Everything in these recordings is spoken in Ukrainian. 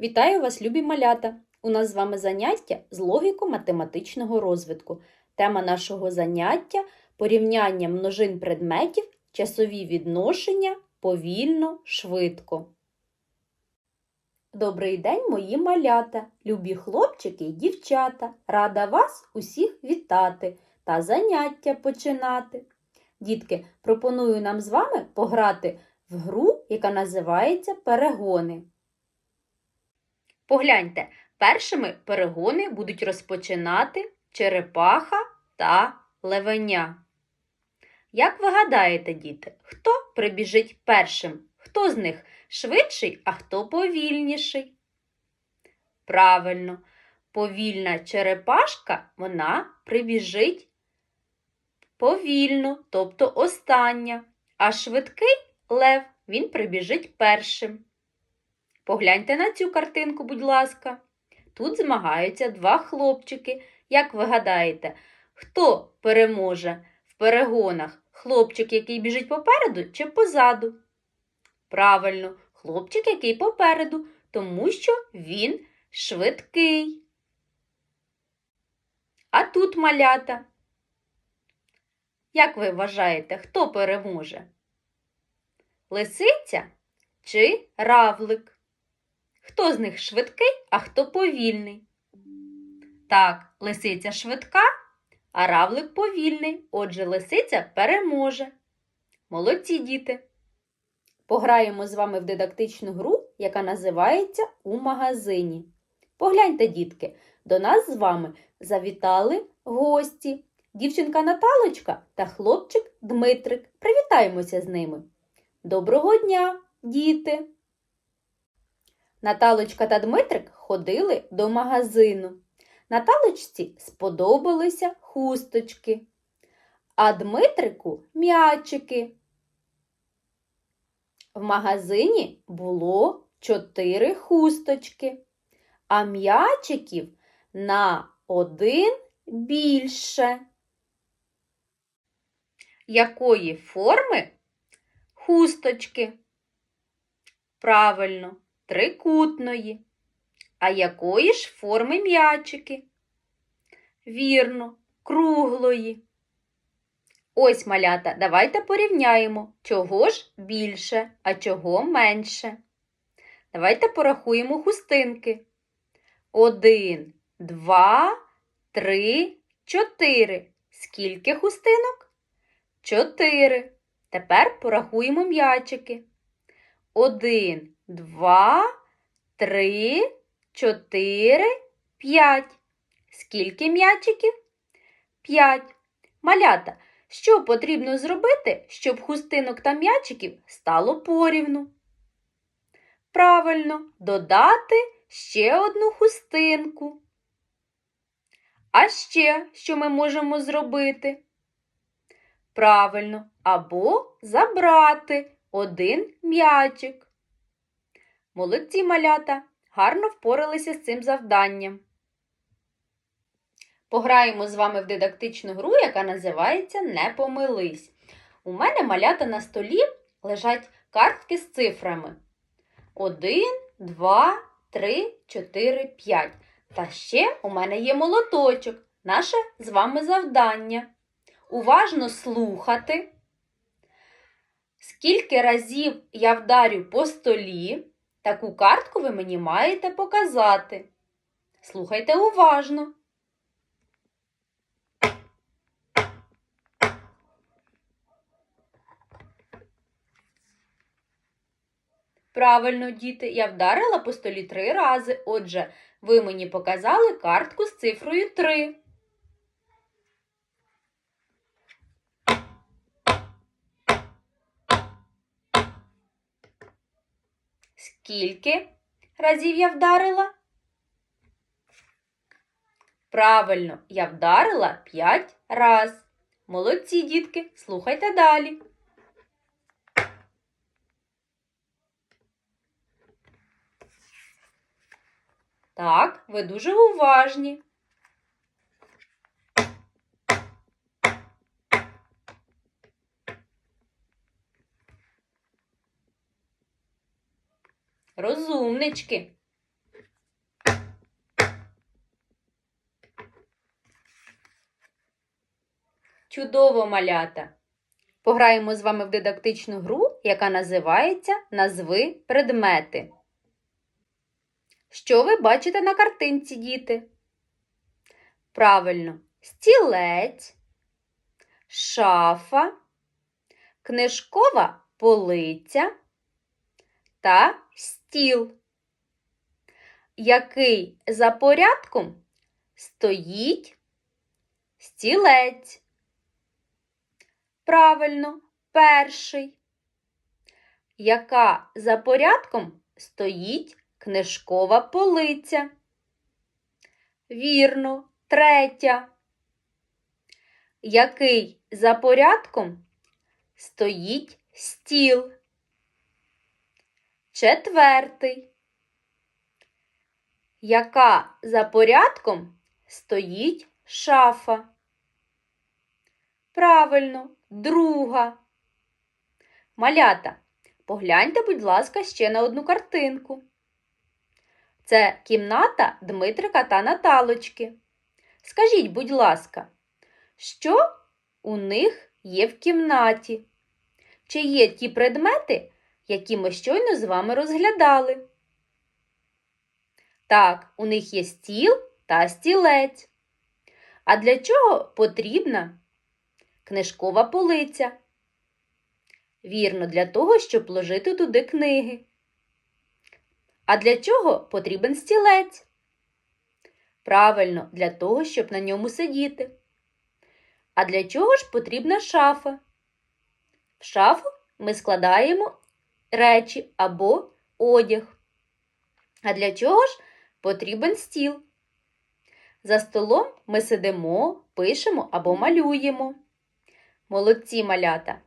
Вітаю вас, любі малята! У нас з вами заняття з логіко-математичного розвитку. Тема нашого заняття порівняння множин предметів, часові відношення повільно, швидко. Добрий день, мої малята, любі хлопчики і дівчата. Рада вас усіх вітати та заняття починати. Дітки, пропоную нам з вами пограти в гру, яка називається Перегони. Погляньте, першими перегони будуть розпочинати черепаха та левеня. Як ви гадаєте, діти, хто прибіжить першим? Хто з них швидший, а хто повільніший? Правильно, повільна черепашка вона прибіжить повільно, тобто остання, а швидкий лев він прибіжить першим. Погляньте на цю картинку, будь ласка. Тут змагаються два хлопчики. Як ви гадаєте, хто переможе в перегонах? Хлопчик, який біжить попереду чи позаду? Правильно, хлопчик, який попереду, тому що він швидкий. А тут малята. Як ви вважаєте, хто переможе? Лисиця чи равлик? Хто з них швидкий, а хто повільний? Так, лисиця швидка, а равлик повільний. Отже, лисиця переможе. Молодці діти! Пограємо з вами в дидактичну гру, яка називається У магазині. Погляньте, дітки, до нас з вами завітали гості. Дівчинка Наталочка та хлопчик Дмитрик. Привітаємося з ними. Доброго дня, діти! Наталочка та Дмитрик ходили до магазину. Наталочці сподобалися хусточки, а Дмитрику м'ячики. В магазині було чотири хусточки, а м'ячиків на один більше. Якої форми хусточки? Правильно, трикутної. А якої ж форми м'ячики? Вірно, круглої. Ось, малята, давайте порівняємо, чого ж більше, а чого менше. Давайте порахуємо хустинки. Один, два, три, чотири. Скільки хустинок? Чотири. Тепер порахуємо м'ячики. Один, два, три, чотири, п'ять. Скільки м'ячиків? П'ять. Малята. Що потрібно зробити, щоб хустинок та м'ячиків стало порівну? Правильно, додати ще одну хустинку. А ще що ми можемо зробити? Правильно, або забрати один м'ячик. Молодці малята гарно впоралися з цим завданням. Пограємо з вами в дидактичну гру, яка називається Не помились. У мене малята на столі лежать картки з цифрами. 1, 2, 3, 4, 5. Та ще у мене є молоточок. Наше з вами завдання. Уважно слухати. Скільки разів я вдарю по столі, таку картку ви мені маєте показати. Слухайте уважно. Правильно, діти, я вдарила по столі три рази. Отже, ви мені показали картку з цифрою 3. Скільки разів я вдарила? Правильно, я вдарила 5 раз. Молодці, дітки, слухайте далі. Так, ви дуже уважні. Розумнички. Чудово малята! Пограємо з вами в дидактичну гру, яка називається Назви предмети. Що ви бачите на картинці, діти? Правильно, стілець, шафа, книжкова полиця та стіл, який за порядком стоїть стілець. Правильно, перший. Яка за порядком стоїть книжкова полиця? Вірно, третя. Який за порядком стоїть стіл? Четвертий. Яка за порядком стоїть шафа? Правильно, друга. Малята, погляньте, будь ласка, ще на одну картинку. Це кімната Дмитрика та Наталочки. Скажіть, будь ласка, що у них є в кімнаті? Чи є ті предмети, які ми щойно з вами розглядали? Так, у них є стіл та стілець. А для чого потрібна книжкова полиця? Вірно, для того, щоб ложити туди книги. А для чого потрібен стілець? Правильно, для того, щоб на ньому сидіти. А для чого ж потрібна шафа? В шафу ми складаємо речі або одяг. А для чого ж потрібен стіл? За столом ми сидимо, пишемо або малюємо. Молодці малята!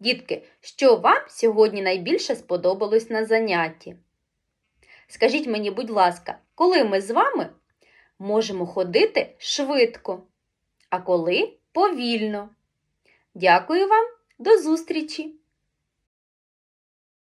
Дітки, що вам сьогодні найбільше сподобалось на занятті? Скажіть мені, будь ласка, коли ми з вами можемо ходити швидко, а коли повільно? Дякую вам, до зустрічі!